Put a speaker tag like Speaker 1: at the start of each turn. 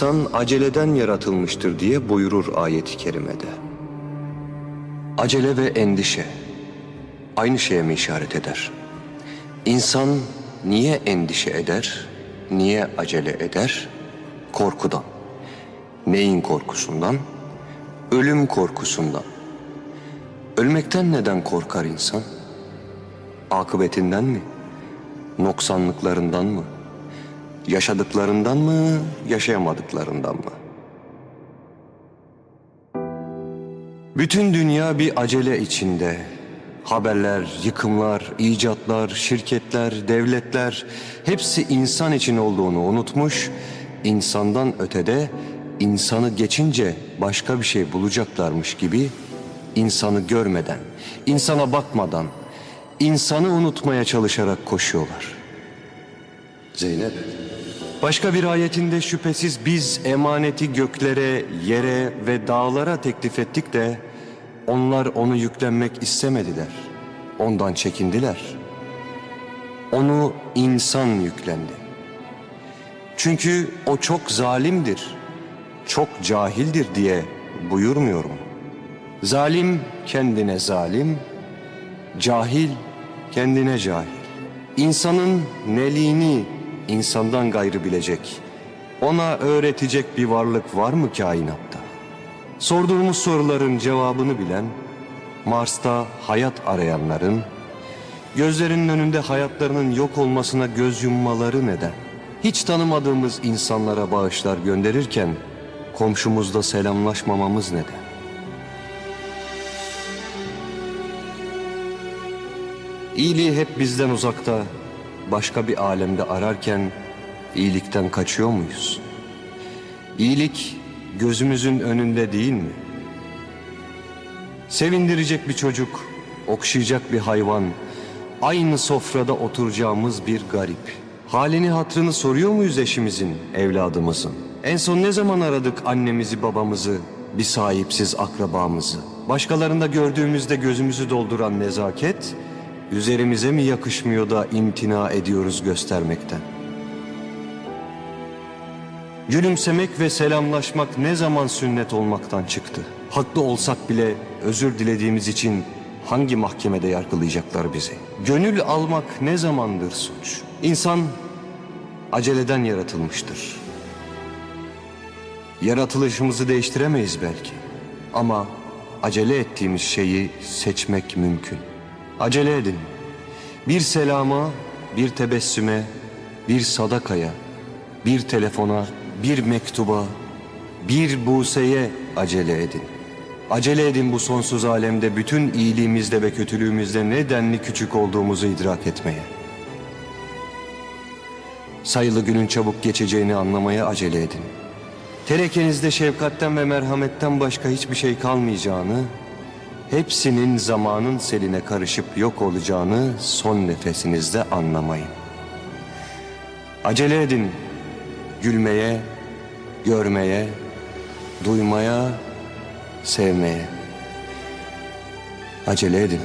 Speaker 1: İnsan aceleden yaratılmıştır diye buyurur ayet-i kerimede. Acele ve endişe aynı şeye mi işaret eder? İnsan niye endişe eder? Niye acele eder? Korkudan. Neyin korkusundan? Ölüm korkusundan. Ölmekten neden korkar insan? Akıbetinden mi? Noksanlıklarından mı? Yaşadıklarından mı, yaşayamadıklarından mı? Bütün dünya bir acele içinde. Haberler, yıkımlar, icatlar, şirketler, devletler hepsi insan için olduğunu unutmuş. insandan ötede insanı geçince başka bir şey bulacaklarmış gibi insanı görmeden, insana bakmadan, insanı unutmaya çalışarak koşuyorlar. Zeynep. Başka bir ayetinde şüphesiz biz emaneti göklere, yere ve dağlara teklif ettik de onlar onu yüklenmek istemediler. Ondan çekindiler. Onu insan yüklendi. Çünkü o çok zalimdir, çok cahildir diye buyurmuyorum. Zalim kendine zalim, cahil kendine cahil. İnsanın neliğini insandan gayrı bilecek, ona öğretecek bir varlık var mı kainatta? Sorduğumuz soruların cevabını bilen, Mars'ta hayat arayanların, gözlerinin önünde hayatlarının yok olmasına göz yummaları neden? Hiç tanımadığımız insanlara bağışlar gönderirken, komşumuzla selamlaşmamamız neden? İyiliği hep bizden uzakta, başka bir alemde ararken iyilikten kaçıyor muyuz? İyilik gözümüzün önünde değil mi? Sevindirecek bir çocuk, okşayacak bir hayvan, aynı sofrada oturacağımız bir garip. Halini hatrını soruyor muyuz eşimizin, evladımızın? En son ne zaman aradık annemizi, babamızı, bir sahipsiz akrabamızı? Başkalarında gördüğümüzde gözümüzü dolduran nezaket, üzerimize mi yakışmıyor da imtina ediyoruz göstermekten? Gülümsemek ve selamlaşmak ne zaman sünnet olmaktan çıktı? Haklı olsak bile özür dilediğimiz için hangi mahkemede yargılayacaklar bizi? Gönül almak ne zamandır suç? İnsan aceleden yaratılmıştır. Yaratılışımızı değiştiremeyiz belki. Ama acele ettiğimiz şeyi seçmek mümkün. Acele edin. Bir selama, bir tebessüme, bir sadakaya, bir telefona, bir mektuba, bir buseye acele edin. Acele edin bu sonsuz alemde bütün iyiliğimizde ve kötülüğümüzde ne denli küçük olduğumuzu idrak etmeye. Sayılı günün çabuk geçeceğini anlamaya acele edin. Terekenizde şefkatten ve merhametten başka hiçbir şey kalmayacağını, hepsinin zamanın seline karışıp yok olacağını son nefesinizde anlamayın. Acele edin gülmeye, görmeye, duymaya, sevmeye. Acele edin.